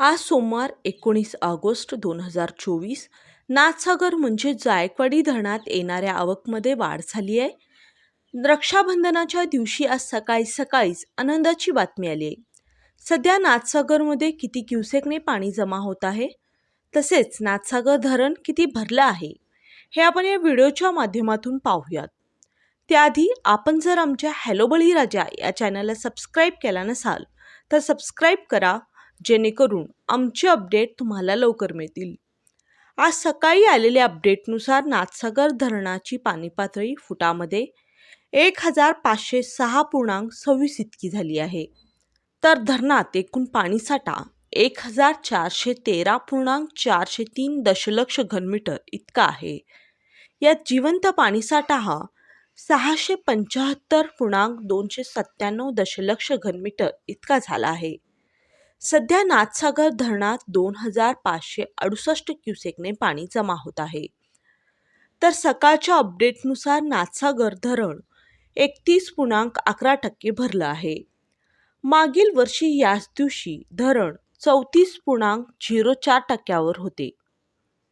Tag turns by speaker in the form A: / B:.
A: आज सोमवार एकोणीस ऑगस्ट दोन हजार चोवीस. नाथसागर म्हणजे जायकवाडी धरणात येणाऱ्या आवकमध्ये वाढ झाली आहे. रक्षाबंधनाच्या दिवशी आज सकाळी सकाळीच आनंदाची बातमी आली आहे. सध्या नाथसागरमध्ये किती क्युसेकने पाणी जमा होत आहे? तसेच नाथसागर धरण किती भरलं आहे? हे आपण या व्हिडिओच्या माध्यमातून पाहूयात. त्याआधी आपण जर आमच्या हॅलो बळीराजा या चॅनलला सबस्क्राईब केला नसाल तर सबस्क्राईब करा जेणेकरून आमचे अपडेट तुम्हाला लवकर मिळतील. आज सकाळी आलेल्या अपडेटनुसार नाथसागर धरणाची पाणी पातळी फुटामध्ये एक हजार पाचशे सहा पूर्णांक सव्वीस इतकी झाली आहे. तर धरणात एकूण पाणीसाठा एक हजार चारशे तेरा पूर्णांक चारशे तीन दशलक्ष घनमीटर इतका आहे. यात जिवंत पाणीसाठा हा सहाशे पंच्याहत्तर पूर्णांक दोनशे सत्त्याण्णव दशलक्ष घनमीटर इतका झाला आहे. सध्या नाथसागर धरणात दोन हजार पाचशे अडुसष्ट क्युसेकने पाणी जमा होत आहे. तर सकाळच्या अपडेटनुसार नाथसागर धरण एकतीस पूर्णांक अकरा टक्के भरलं आहे. मागील वर्षी याच दिवशी धरण चौतीस पूर्णांक झिरो चार टक्क्यावर होते.